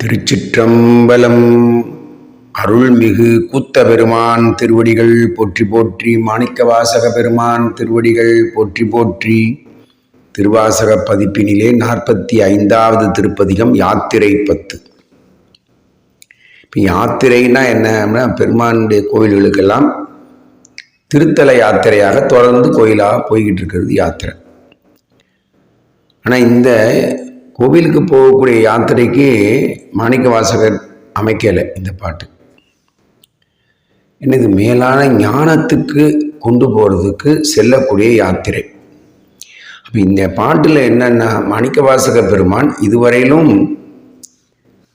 திருச்சிற்றம்பலம். அருள்மிகு கூத்த பெருமான் திருவடிகள் போற்றி போற்றி மாணிக்கவாசக பெருமான் திருவடிகள் போற்றி போற்றி. திருவாசக பதிப்பினிலே நாற்பத்தி ஐந்தாவது திருப்பதிகம் யாத்திரை பத்து. இப்போ யாத்திரைனா என்ன பெருமானுடைய கோயில்களுக்கெல்லாம் திருத்தல யாத்திரையாக தொடர்ந்து கோயிலாக போய்கிட்டு இருக்கிறது யாத்திரை. ஆனால் இந்த கோவிலுக்கு போகக்கூடிய யாத்திரைக்கு மாணிக்க வாசகர் அமைக்கலை இந்த பாட்டு. என்னது மேலான ஞானத்துக்கு கொண்டு போகிறதுக்கு செல்லக்கூடிய யாத்திரை. அப்போ இந்த பாட்டில் என்னென்னா மாணிக்க வாசக பெருமான் இதுவரையிலும்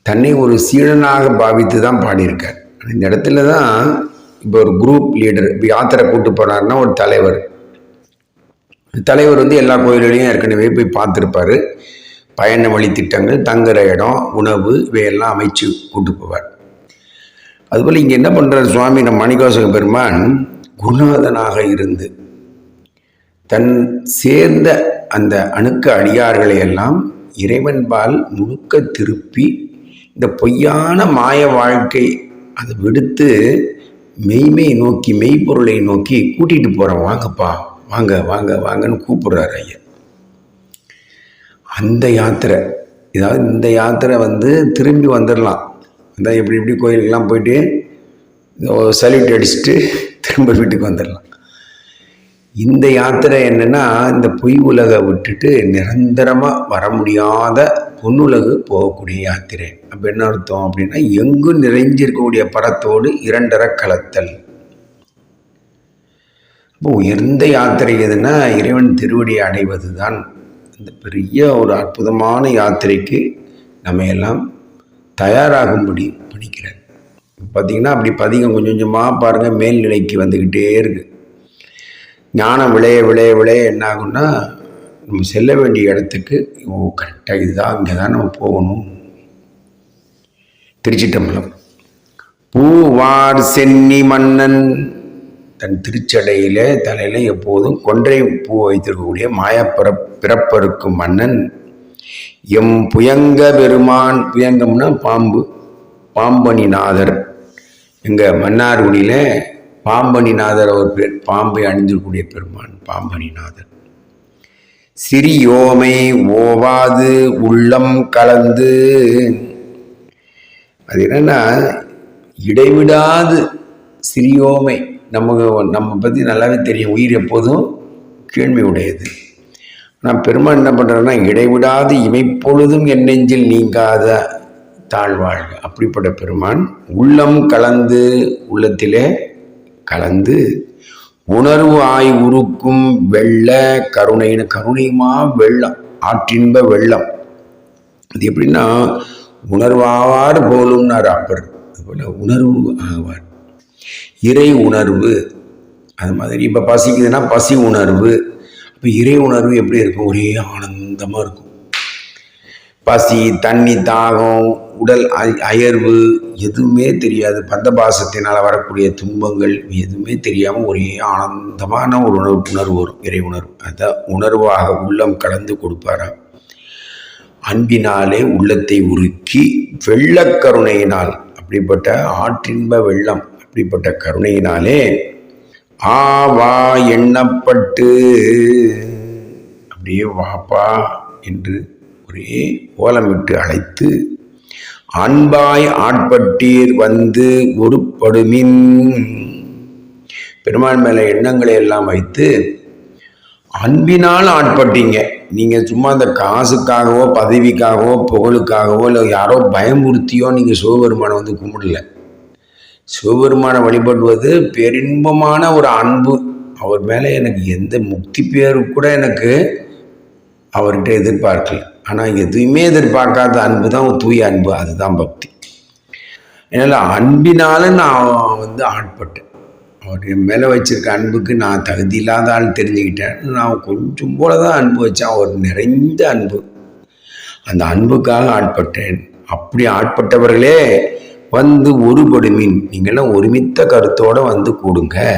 தன்னை ஒரு சீடனாக பாவித்து தான் பாடியிருக்கார் இந்த இடத்துல தான் இப்போ ஒரு குரூப் லீடர் இப்போ யாத்திரை கூட்டு போனார்னா ஒரு தலைவர். தலைவர் வந்து எல்லா கோயில்களையும் ஏற்கனவே போய் பார்த்துருப்பாரு. பயண வழி திட்டங்கள் தங்குற இடம் உணவு இவையெல்லாம் அமைச்சு கூட்டு போவார். அதுபோல் இங்கே என்ன பண்ணுறார் சுவாமி நம்ம மணிகோசக பெருமான் குருநாதனாக இருந்து தன் சேர்ந்த அந்த அணுக்க அடியார்களை எல்லாம் இறைவன்பால் முழுக்க திருப்பி இந்த பொய்யான மாய வாழ்க்கை அதை விடுத்து மெய்மை நோக்கி மெய்ப்பொருளை நோக்கி கூட்டிகிட்டு போகிறோம் வாங்கப்பா வாங்க வாங்க வாங்கன்னு கூப்பிடுறாரு ஐயா அந்த யாத்திரை. இதாவது இந்த யாத்திரை வந்து திரும்பி வந்துடலாம் அந்த இப்படி இப்படி கோயிலுக்கெல்லாம் போயிட்டு சல்யூட் அடிச்சுட்டு திரும்ப வீட்டுக்கு வந்துடலாம் இந்த யாத்திரை என்னென்னா இந்த பொய் உலகை விட்டுட்டு நிரந்தரமாக வர முடியாத பொன்னுலகு போகக்கூடிய யாத்திரை. அப்போ என்ன அர்த்தம் அப்படின்னா எங்கும் நிறைஞ்சிருக்கக்கூடிய பரத்தோடு இரண்டர கலத்தல். இப்போ உயர்ந்த யாத்திரை எதுனா இறைவன் திருவடியை அடைவது தான் இந்த பெரிய ஒரு அற்புதமான யாத்திரைக்கு நம்ம எல்லாம் தயாராகும்படி படிக்கிறார் பார்த்திங்கன்னா அப்படி பதிகம் கொஞ்சம் கொஞ்சமாக பாருங்கள் மேல்நிலைக்கு வந்துக்கிட்டே இருக்குது ஞானம் விளைய விளைய விளைய என்ன ஆகும்னா நம்ம செல்ல வேண்டிய இடத்துக்கு ஓ கரெக்டாக இதுதான் இங்கே தான் நம்ம போகணும். திருச்சிட்டம்பலம். பூவார் சென்னி மன்னன் தன் திருச்சடையில தலையில எப்போதும் கொன்றை பூ வைத்திருக்கக்கூடிய மாயப்பிற பிறப்பருக்கும் மன்னன். எம் புயங்க பெருமான் புயங்கம்னா பாம்பு பாம்பனிநாதர். எங்கள் மன்னார்குடியில் பாம்பனிநாதர் அவர் பேர் பாம்பை அணிந்திருக்கக்கூடிய பெருமான் பாம்பனிநாதர். சிறியோமை ஓவாது உள்ளம் கலந்து. அது என்னன்னா இடைவிடாது சிறியோமை நமக்கு நம்ம பற்றி நல்லாவே தெரியும். உயிர் எப்போதும் கீழ்மை உடையது நான் பெருமாள் என்ன பண்ணுறேன்னா இடைவிடாது இமைப்பொழுதும் என் நெஞ்சில் நீங்காத தாழ்வாழ்க. அப்படிப்பட்ட பெருமான் உள்ளம் கலந்து உள்ளத்திலே கலந்து உணர்வு ஆய் உருக்கும் வெள்ள கருணைன்னு கருணையுமா வெள்ளம் ஆற்றின்ப வெள்ளம். அது எப்படின்னா உணர்வாவார் போலும்னார் அப்பர். அதுபோல் உணர்வு ஆவார். இறை உணர்வு. அது மாதிரி இப்போ பசிக்குதுன்னா பசி உணர்வு. இப்போ இறை உணர்வு எப்படி இருக்கும்? ஒரே ஆனந்தமாக இருக்கும். பசி தண்ணி தாகம் உடல் அயர்வு எதுவுமே தெரியாது. பந்தபாசத்தினால் வரக்கூடிய துன்பங்கள் எதுவுமே தெரியாமல் ஒரே ஆனந்தமான ஒரு உணர்வு உணர்வு வரும். இறை உணர்வு. அதான் உணர்வாக உள்ளம் கலந்து கொடுப்பாராம் அன்பினாலே உள்ளத்தை உருக்கி வெள்ளக்கருணையினால் அப்படிப்பட்ட ஆற்றின்ப வெள்ளம் அப்படிப்பட்ட கருணையினாலே ஆவா எண்ணப்பட்டு அப்படியே வாப்பா என்று ஒரே ஓலமிட்டு அழைத்து அன்பாய் ஆட்பட்டீர் வந்து ஒருப்படுமின். பெருமாள் மேலே எண்ணங்களை எல்லாம் வைத்து அன்பினால் ஆட்பட்டீங்க. நீங்கள் சும்மா அந்த காசுக்காகவோ பதவிக்காகவோ புகழுக்காகவோ இல்லை யாரோ பயமுறுத்தியோ நீங்கள் சிவபெருமானை வந்து கும்பிடல. சிவபெருமானை வழிபடுவது பெரின்பமான ஒரு அன்பு. அவர் மேலே எனக்கு எந்த முக்தி பேரு கூட எனக்கு அவர்கிட்ட எதிர்பார்க்கல. ஆனால் எதுவுமே எதிர்பார்க்காத அன்பு தான் தூய அன்பு. அதுதான் பக்தி. என்னால் அன்பினால நான் வந்து ஆட்பட்டேன். அவர் என் மேலே வச்சிருக்க அன்புக்கு நான் தகுதி இல்லாத ஆள் தெரிஞ்சுக்கிட்டேன். நான் கொஞ்சம் போல தான் அன்பு வச்சேன். அவர் நிறைந்த அன்பு. அந்த அன்புக்காக ஆட்பட்டேன். அப்படி ஆட்பட்டவர்களே வந்து ஒருபடுமின் நீங்கள்லாம் ஒருமித்த கருத்தோடு வந்து கூடுங்க.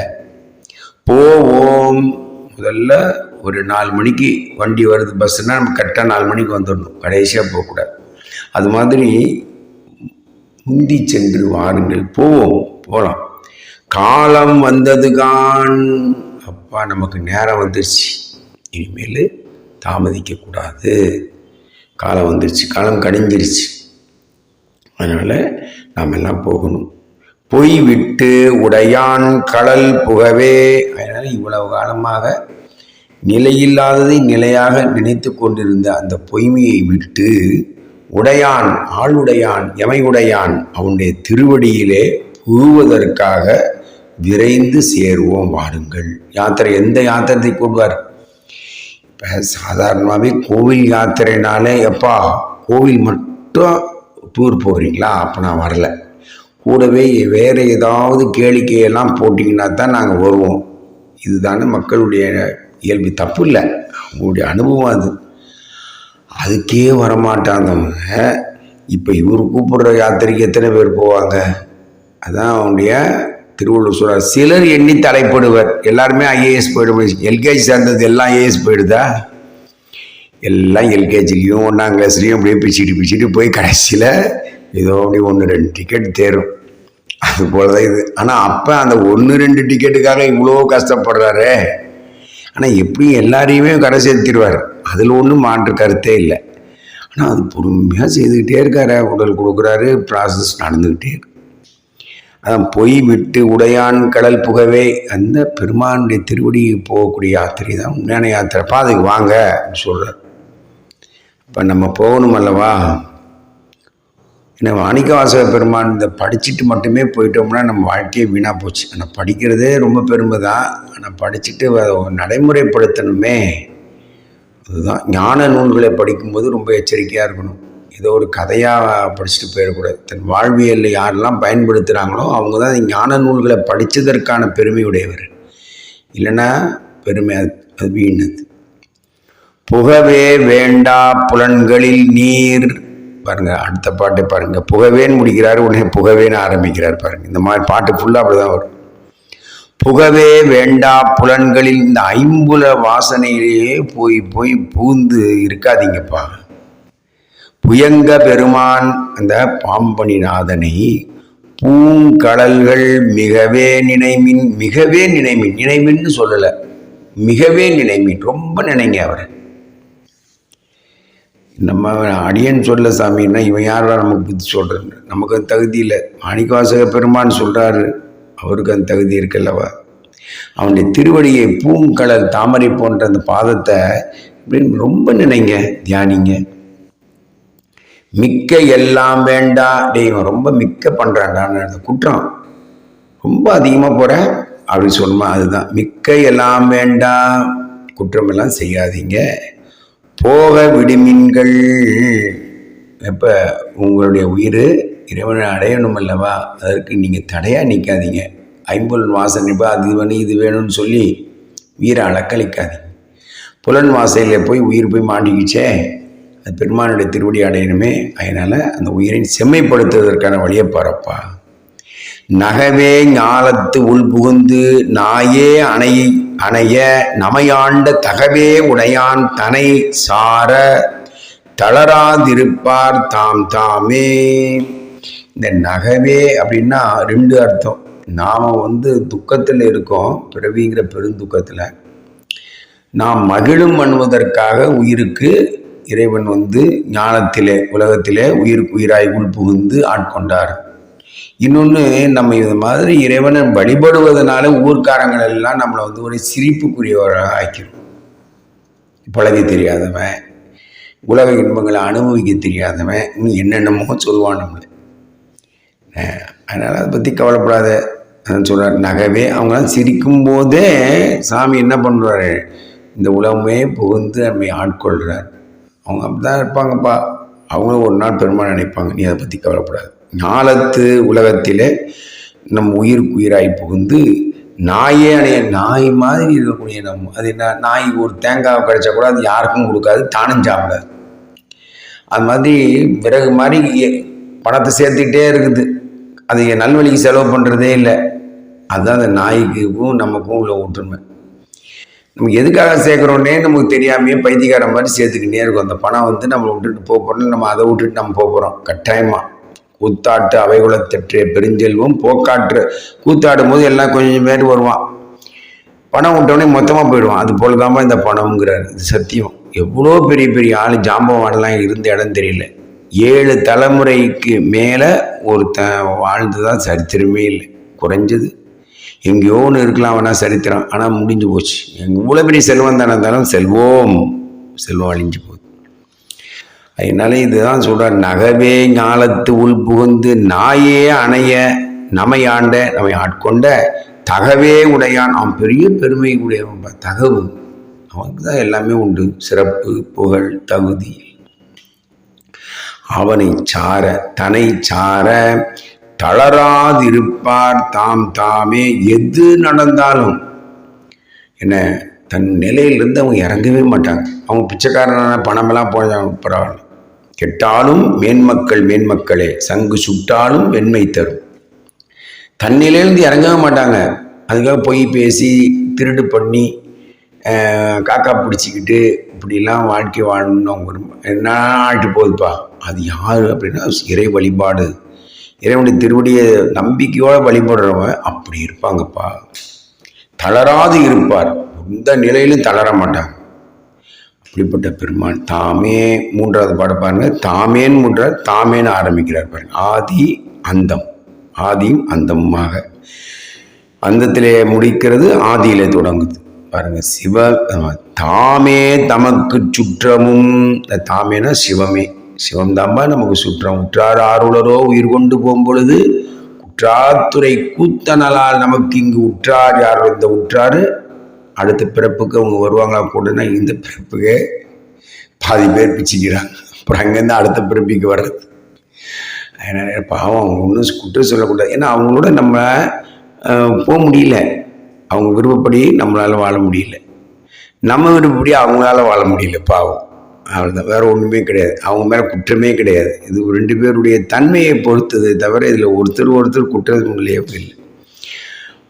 போவோம். முதல்ல ஒரு நாலு மணிக்கு வண்டி வருது பஸ்ஸுனால் நம்ம கரெக்டாக நாலு மணிக்கு வந்துடணும். கடைசியாக போகக்கூடாது. அது மாதிரி முந்தி சென்று வாருங்கள். போவோம். போகலாம் காலம் வந்ததுகான். அப்பா நமக்கு நேரம் வந்துருச்சு. இனிமேல் தாமதிக்கக்கூடாது. காலம் வந்துருச்சு. காலம் கடிஞ்சிருச்சு அதனால் நாம் எல்லாம் போகணும். பொய் விட்டு உடையான் கடல் புகவே. அதனால் இவ்வளவு காலமாக நிலையில்லாததை நிலையாக நினைத்து கொண்டிருந்த அந்த பொய்மையை விட்டு உடையான் ஆளுடையான் எமையுடையான் அவனுடைய திருவடியிலே புகுவதற்காக விரைந்து சேருவோம் வாருங்கள். யாத்திரை எந்த யாத்திரத்தை கூடுவார் இப்போ சாதாரணமாகவே கோவில் யாத்திரைனாலே எப்பா கோவில் மட்டும் டூர் போகிறீங்களா அப்போ நான் வரல. கூடவே வேறு ஏதாவது கேளிக்கையெல்லாம் போட்டிங்கன்னா தான் நாங்கள் வருவோம். இதுதானே மக்களுடைய இயல்பு. தப்பு இல்லை. அவங்களுடைய அனுபவம் அது. அதுக்கே வரமாட்டாதவங்க இப்போ இவர் கூப்பிடுற யாத்திரைக்கு எத்தனை பேர் போவாங்க? அதான் அவனுடைய திருவள்ளுவர் சொல்கிறார் சிலர் எண்ணி தலைப்படுவர். எல்லாருமே ஐஏஎஸ் போயிடுவோம் எல்கேஜி சேர்ந்தது எல்லாம் ஐஏஎஸ் போயிடுதா? எல்லாம் எல்கேஜிலையும் ஒன்றாம் கிளாஸ்லேயும் அப்படியே பிச்சுட்டு பிச்சுட்டு போய் கடைசியில் ஏதோ அப்படி ஒன்று ரெண்டு டிக்கெட் தேரும். அது போல தான் இது. ஆனால் அப்போ அந்த ஒன்று ரெண்டு டிக்கெட்டுக்காக இவ்வளோ கஷ்டப்படுறாரே. ஆனால் எப்படியும் எல்லாரையுமே கடை சேர்த்திடுவார். அதில் ஒன்றும் மாற்று கருத்தே இல்லை. ஆனால் அது பொறுமையாக செய்துக்கிட்டே இருக்காரு உடல் கொடுக்குறாரு ப்ராசஸ் நடந்துக்கிட்டே இருக்கு. அதான் பொய் விட்டு உடையான் கடல் புகவே அந்த பெருமானுடைய திருவடிக்கு போகக்கூடிய யாத்திரை தான் உண்மையான யாத்திரைப்பா அதுக்கு வாங்க அப்படின்னு சொல்கிறார் இப்போ நம்ம போகணும் அல்லவா? ஏன்னா மாணிக்கவாசக பெருமான் இந்த படிச்சுட்டு மட்டுமே போயிட்டோம்னா நம்ம வாழ்க்கையே வீணாக போச்சு. ஆனால் படிக்கிறதே ரொம்ப பெருமை தான் ஆனால் படிச்சுட்டு நடைமுறைப்படுத்தணுமே. அதுதான். ஞான நூல்களை படிக்கும்போது ரொம்ப எச்சரிக்கையாக இருக்கணும். ஏதோ ஒரு கதையாக படிச்சுட்டு போயிடக்கூடாது. தன் வாழ்வியலில் யாரெல்லாம் பயன்படுத்துகிறாங்களோ அவங்க தான் ஞான நூல்களை படித்ததற்கான பெருமை உடையவர் இல்லைன்னா பெருமை அது அது வீணது. புகவே வேண்டா புலன்களில் நீர். பாருங்க அடுத்த பாட்டை பாருங்க. புகவேன்னு முடிக்கிறாரு உடனே புகவேன்னு ஆரம்பிக்கிறார் பாருங்க. இந்த மாதிரி பாட்டு ஃபுல்லாக அப்படிதான் வரும். புகவே வேண்டா புலன்களில் இந்த ஐம்புல வாசனையிலேயே போய் போய் பூந்து இருக்காதீங்கப்பா. புயங்க பெருமான் அந்த பாம்பனிநாதனை பூங்கடல்கள் மிகவே நினைமின் மிகவே நினைமின். நினைமின்னு சொல்லலை. மிகவே நினைமின். ரொம்ப நினைங்க அவரை. நம்ம அடியன் சொல்ல சாமின்னா இவன் யாரா நமக்கு புத்தி சொல்கிறது நமக்கு அந்த தகுதி இல்லை. மாணிக்கவாசக பெருமான் சொல்கிறாரு அவருக்கு அந்த தகுதி இருக்குல்லவா? அவனுடைய திருவடியை பூங்கலர் தாமரை போன்ற அந்த பாதத்தை இப்படின்னு ரொம்ப நினைங்க தியானிங்க. மிக்க எல்லாம் வேண்டாம் தெய்வம் இவன் ரொம்ப மிக்க பண்ணுறான்டான்னு அந்த குற்றம். ரொம்ப அதிகமாக போகிறேன் அப்படி சொன்னோமா அதுதான். மிக்க எல்லாம் வேண்டாம் குற்றமெல்லாம் செய்யாதீங்க. போக விடுமீன்கள் எப்போ உங்களுடைய உயிர் இறைவனை அடையணும் அல்லவா அதற்கு நீங்கள் தடையாக நிற்காதீங்க ஐம்பொல் வாசனை இப்போ அது வேணும் இது வேணும்னு சொல்லி உயிரை அளக்களிக்காதீங்க புலன் வாசையில் போய் உயிர் போய் மாண்டிக்கிச்சே அது பெருமானுடைய திருவடி அடையணுமே. அதனால் அந்த உயிரை செம்மைப்படுத்துவதற்கான வழியை பாருப்பா. நகவே ஞாலத்து உள் புகுந்து நாயே அணை அணைய நமையாண்ட தகவே உடையான் தனை சார தளராதிருப்பார் தாம் தாமே. இந்த நகவே அப்படின்னா ரெண்டு அர்த்தம். நாம் வந்து துக்கத்தில் இருக்கோம் பிறவிங்கிற பெருந்துக்கத்தில். நாம் மகிழும் பண்ணுவதற்காக உயிருக்கு இறைவன் வந்து ஞானத்திலே உலகத்திலே உயிருக்கு உயிராய் உள் புகுந்து ஆட்கொண்டார். இன்னொன்று நம்ம இது மாதிரி இறைவனை வழிபடுவதனால ஊர்க்காரங்கள் எல்லாம் நம்மளை வந்து ஒரு சிரிப்புக்குரியவராக ஆக்கிடும் பழகி தெரியாதவன் உலக இன்பங்களை அனுபவிக்க தெரியாதவன் இன்னும் என்னென்னமோ சொல்லுவான் நம்மளை. அதனால் அதை பற்றி கவலைப்படாத. சொல்கிறார் நகவே அவங்களாம் சிரிக்கும் போதே சாமி என்ன பண்ணுறாரு இந்த உலகமே புகுந்து நம்மை ஆட்கொள்கிறார் அவங்க அப்படி தான் இருப்பாங்கப்பா. அவங்களும் ஒரு நாள் பெருமாள் நினைப்பாங்க. நீ அதை பற்றி கவலைப்படாது. நாளத்து உலகத்தில் நம் உயிருக்கு உயிராய் புகுந்து நாயே அணைய நாய் மாதிரி இருக்கக்கூடிய நம்ம அது என்ன நாய் ஒரு தேங்காய் கிடைச்சா கூட அது யாருக்கும் கொடுக்காது தானும் சாப்பிடாது. அது மாதிரி விறகு மாதிரி பணத்தை சேர்த்துக்கிட்டே இருக்குது. அது நல்வழிக்கு செலவு பண்ணுறதே இல்லை. அதுதான் அந்த நாய்க்குக்கும் நமக்கும் உள்ள ஒற்றுமை. நம்ம எதுக்காக சேர்க்குறோன்னே நமக்கு தெரியாமையே பைத்தியக்கார மாதிரி சேர்த்துக்கிட்டே இருக்கும். அந்த பணம் வந்து நம்ம விட்டுட்டு போக போகிறோம் நம்ம அதை விட்டுட்டு நம்ம போக போகிறோம் கட்டாயமாக கூத்தாட்டு அவைகுலத்தற்றே பெருஞ்செல்வம் போக்காற்று. கூத்தாடும் போது எல்லாம் கொஞ்சம் பேர் வருவான். பணம் விட்டோடனே மொத்தமாக போயிடுவான். அது போல தான்ப்பா இந்த பணம்ங்கிறார். இது சத்தியம். எவ்வளோ பெரிய பெரிய ஆள் ஜாம்பவான்லாம் இருந்த இடம் தெரியல. ஏழு தலைமுறைக்கு மேலே ஒருத்தன் வாழ்ந்ததான் சரித்திரமே இல்லை. குறைஞ்சது. எங்கேயோ ஒன்று இருக்கலாம் வேணா சரித்திரம். ஆனால் முடிஞ்சு போச்சு. எங்கள் இவ்வளோ பெரிய செல்வம் தானே இருந்தாலும் செல்வோம். செல்வம் அழிஞ்சு போகுது அதனால இதுதான் சொல்கிறார் நகவே ஞாலத்து உள் புகுந்து நாயே அணைய நமையாண்ட நம்மை ஆட்கொண்ட தகவே உடையான். அவன் பெரிய பெருமை உடையவன் தகவு. அவனுக்கு தான் எல்லாமே உண்டு. சிறப்பு புகழ் தகுதி. அவனை சார தனை சார தளராதிருப்பார் தாம் தாமே. எது நடந்தாலும் என்ன தன் நிலையிலிருந்து அவங்க இறங்கவே மாட்டாங்க. அவங்க பிச்சைக்காரனான பணமெல்லாம் போய் பரவாயில்ல கெட்டாலும் மேன்மக்கள் மேன்மக்களே சங்கு சுட்டாலும் வெண்மை தரும். தன்னிலேருந்து இறங்கவே மாட்டாங்க. அதுக்காக பொய் பேசி திருடு பண்ணி காக்கா பிடிச்சிக்கிட்டு இப்படிலாம் வாழ்க்கை வாழணும்னு அவங்க என்ன ஆட்டு போகுதுப்பா? அது யார் அப்படின்னா இறை வழிபாடு. இறைவனுடைய திருவடியை நம்பிக்கையோடு வழிபடுறவங்க அப்படி இருப்பாங்கப்பா. தளராது இருப்பார். எந்த நிலையிலும் தளர மாட்டாங்க. அப்படிப்பட்ட பெருமான். தாமே மூன்றாவது பாட பாருங்க. தாமேன் மூன்றாவது தாமேன்னு ஆரம்பிக்கிறார் பாருங்க. ஆதி அந்தம். ஆதியும் அந்தமுமாக. அந்தத்திலே முடிக்கிறது ஆதியிலே தொடங்குது. பாருங்க சிவ தாமே தமக்கு சுற்றமும். தாமேனா சிவமே. சிவம் தாம்பா நமக்கு சுற்றம். உற்றார் ஆருளரோ உயிர் கொண்டு போகும் பொழுது குற்றாத்துறை கூத்தனலால் நமக்கு இங்கு உற்றார். யார் இந்த உற்றாரு? அடுத்த பிறப்புக்கு அவங்க வருவாங்களா கூடனா இந்த பிறப்புக்கே பாதி பேர் பிச்சுக்கிறாங்க. அப்புறம் அங்கேருந்து அடுத்த பிறப்பிக்கு வர்றது. அதனால் பாவம் அவங்க ஒன்றும் குற்றம் சொல்லக்கூடாது. ஏன்னா அவங்களோட நம்ம போக முடியல. அவங்க விருப்பப்படி நம்மளால் வாழ முடியல. நம்ம விருப்பப்படி அவங்களால வாழ முடியல பாவம். அவ்வளோதான் வேறு ஒன்றுமே கிடையாது. அவங்க மேலே குற்றமே கிடையாது. இது ரெண்டு பேருடைய தன்மையை பொறுத்தது தவிர இதில் ஒருத்தர் ஒருத்தர் குற்றம் இல்லையே இல்லை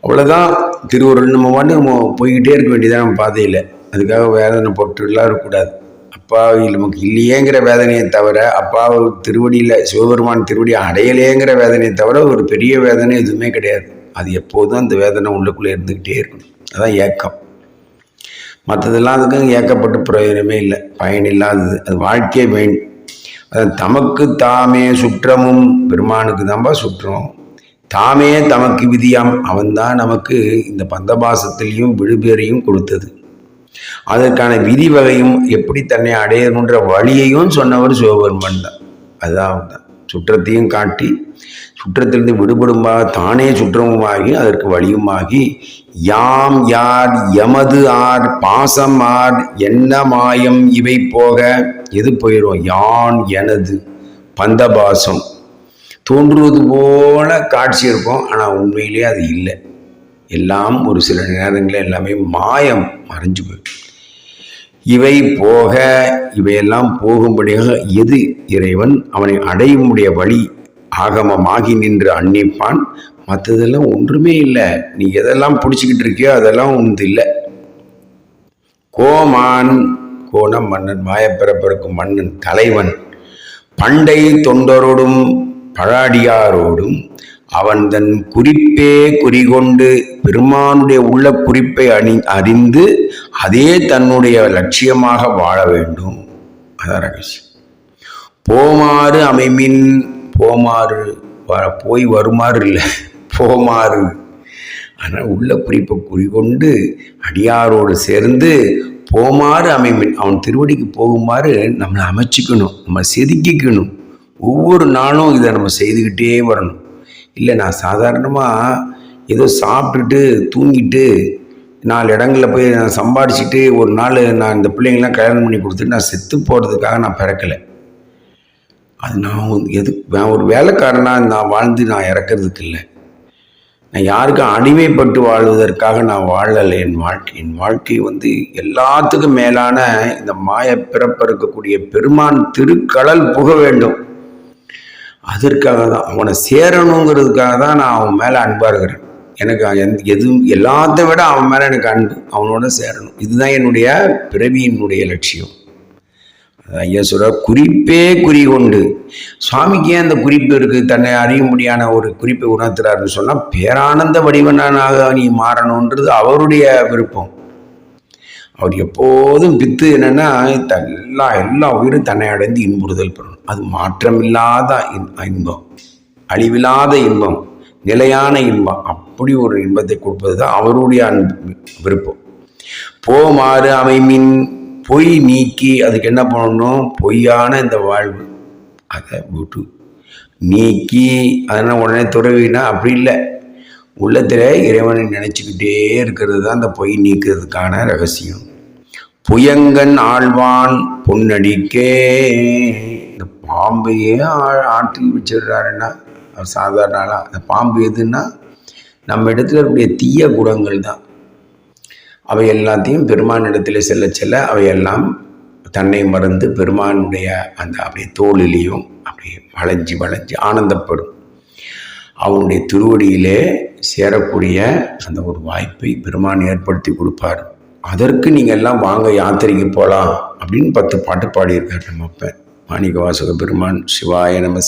அவ்வளோதான் திருவருள் நம்ம வந்து நம்ம போய்கிட்டே இருக்க வேண்டியதான் நம்ம பாதையில். அதுக்காக வேதனை போட்டுலாம் இருக்கக்கூடாது. அப்பாவில் நமக்கு இல்லையேங்கிற வேதனையை தவிர அப்பாவை திருவடியில் சிவபெருமான் திருவடி அடையலேங்கிற வேதனையை தவிர ஒரு பெரிய வேதனை எதுவுமே கிடையாது. அது எப்போதும் அந்த வேதனை உள்ளுக்குள்ளே இருந்துக்கிட்டே இருக்கணும் அதான் ஏக்கம். மற்றதெல்லாம் அதுக்கும் ஏக்கப்பட்டு பிரயோஜனமே இல்லை. பயன் இல்லாதது. அது வாழ்க்கையே மெயின் அது தமக்கு தாமே சுற்றமும் பெருமானுக்கு தான்பா சுற்றம். தாமே தமக்கு விதியாம். அவன்தான் நமக்கு இந்த பந்தபாசத்திலையும் விடுபேறையும் கொடுத்தது. அதற்கான விதி வகையும் எப்படி தன்னை அடையணுன்ற வழியையும் சொன்னவர் சிவபெருமன் தான். அதுதான் தான். சுற்றத்தையும் காட்டி சுற்றத்திலிருந்து விடுபடுமாக தானே சுற்றமுமாகி அதற்கு வழியுமாகி யாம் யார் எமது ஆர் பாசம் ஆர் என்ன மாயம் இவை போக எது போயிடும் யான் எனது பந்தபாசம். தோன்றுவது போல காட்சி இருக்கும். ஆனால் உண்மையிலே அது இல்லை. எல்லாம் ஒரு சில நேரங்களில் எல்லாமே மாயம் மறைஞ்சு போயிடும். இவை போக இவையெல்லாம் போகும்படியாக எது இறைவன் அவனை அடையும்படிய வழி ஆகமமாகி நின்று அன்னிப்பான்? மற்றதெல்லாம் ஒன்றுமே இல்லை. நீ எதெல்லாம் பிடிச்சிக்கிட்டு இருக்கியோ அதெல்லாம் ஒன்று இல்லை. கோமான் கோணம் மன்னன் மாயப்பிறப்பிறக்கும் மன்னன் தலைவன். பண்டை தொண்டரோடும் பழாடியாரோடும் அவன் தன் குறிப்பே குறிகொண்டு பெருமானுடைய உள்ள குறிப்பை அணி அறிந்து அதே தன்னுடைய லட்சியமாக வாழ வேண்டும். அதான் ரகசியம். போமாறு அமைமின் போமாறு போய் வருமாறு இல்லை. போமாறு. ஆனால் உள்ள குறிப்பை குறிகொண்டு அடியாரோடு சேர்ந்து போமாறு அமைமின் அவன் திருவடிக்கு போகுமாறு நம்மளை அமைச்சிக்கணும் நம்ம செதுக்கிக்கணும். ஒவ்வொரு நாளும் இதை நம்ம செய்துக்கிட்டே வரணும். இல்லை நான் சாதாரணமாக ஏதோ சாப்பிட்டுட்டு தூங்கிட்டு நாலு இடங்களில் போய் நான் சம்பாடிச்சிட்டு ஒரு நாள் நான் இந்த பிள்ளைங்களாம் கல்யாணம் பண்ணி கொடுத்துட்டு நான் செத்து போகிறதுக்காக நான் பிறக்கலை. அது நான் எது நான் ஒரு வேலைக்காரனாக நான் வாழ்ந்து நான் இறக்கிறதுக்கு இல்லை. நான் யாருக்கும் அடிமைப்பட்டு வாழ்வதற்காக நான் வாழலை. என் வாழ்க்கை என் வாழ்க்கை வந்து எல்லாத்துக்கும் மேலான இந்த மாய பிறப்ப இருக்கக்கூடிய பெருமான் திருக்கடல் புக வேண்டும். அதற்காக தான் அவனை சேரணுங்கிறதுக்காக தான் நான் அவன் மேலே அன்பாக இருக்கிறேன். எனக்கு எந்த எதுவும் எல்லாத்த விட அவன் மேலே எனக்கு அன்பு. அவனோட சேரணும். இதுதான் என்னுடைய பிறவியினுடைய லட்சியம். ஐயா சொல்கிற குறிப்பே குறி கொண்டு. சுவாமிக்கு ஏன் அந்த குறிப்பு இருக்குது தன்னை அறியும்படியான ஒரு குறிப்பை உணர்த்துறாருன்னு சொன்னால் பேரானந்த வடிவனானாக நீ மாறணுன்றது அவருடைய விருப்பம். அவர் எப்போதும் பித்து என்னென்னா எல்லா எல்லா உயிரும் தன்னை அடைந்து இன்புறுதல் பெறணும். அது மாற்றமில்லாத இன்- இன்பம். அழிவில்லாத இன்பம் நிலையான இன்பம். அப்படி ஒரு இன்பத்தை கொடுப்பது தான் அவருடைய அன்பு விருப்பம். போமாறு அமைமின் பொய் நீக்கி அதுக்கு என்ன பண்ணணும்? பொய்யான இந்த வாழ்வு அதை விட்டு. நீக்கி அதனால் உடனே துறவினா அப்படி இல்லை. உள்ளத்தில் இறைவனை நினச்சிக்கிட்டே இருக்கிறது தான் அந்த பொய் நீக்கிறதுக்கான ரகசியம். புயங்கன் ஆழ்வான் பொன்னடிக்கே பாம்பையே ஆ- ஆற்றில் வச்சிடுறாருன்னா அவர் சாதாரண ஆளாக அந்த பாம்பு எதுன்னா நம்ம இடத்துல இருக்கக்கூடிய தீய குணங்கள் தான். அவை எல்லாத்தையும் பெருமான் இடத்துல செல்ல செல்ல அவையெல்லாம் தன்னை மறந்து பெருமானுடைய அந்த அப்படியே தோளிலையும் அப்படியே வளைஞ்சு வளைஞ்சு ஆனந்தப்படும். அவனுடைய திருவடியிலே சேரக்கூடிய அந்த ஒரு வாய்ப்பை பெருமான் ஏற்படுத்தி கொடுப்பார். அதற்கு நீங்கள் எல்லாம் வாங்க யாத்திரைக்கு போகலாம் அப்படின்னு பத்து பாட்டு பாடியிருக்கார் நம்ம அப்போ மாணிக்கவாசக பெருமான் சிவாய நம